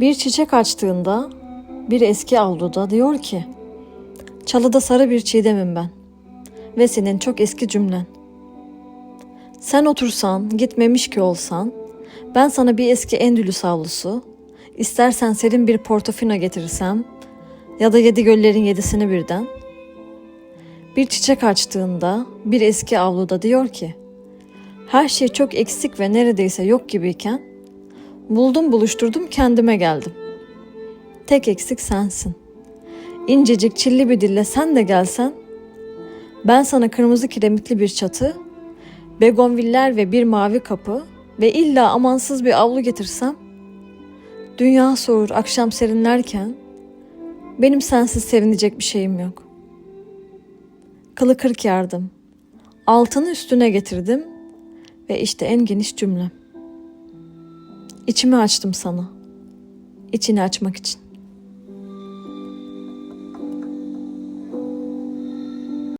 Bir çiçek açtığında bir eski avluda diyor ki Çalıda sarı bir çiğdemim ben ve senin çok eski cümlen. Sen otursan, gitmemiş ki olsan, ben sana bir eski endülüs avlusu, istersen serin bir portofino getirirsem ya da yedi göllerin yedisini birden. Bir çiçek açtığında bir eski avluda diyor ki, her şey çok eksik ve neredeyse yok gibiyken, buldum buluşturdum kendime geldim. Tek eksik sensin. İncecik çilli bir dille sen de gelsen, ben sana kırmızı kiremitli bir çatı, begonviller ve bir mavi kapı ve illa amansız bir avlu getirsem, dünya soğur akşam serinlerken, benim sensiz sevinecek bir şeyim yok. Kılı kırk yardım, altını üstüne getirdim ve işte en geniş cümlem. İçimi açtım sana, içini açmak için.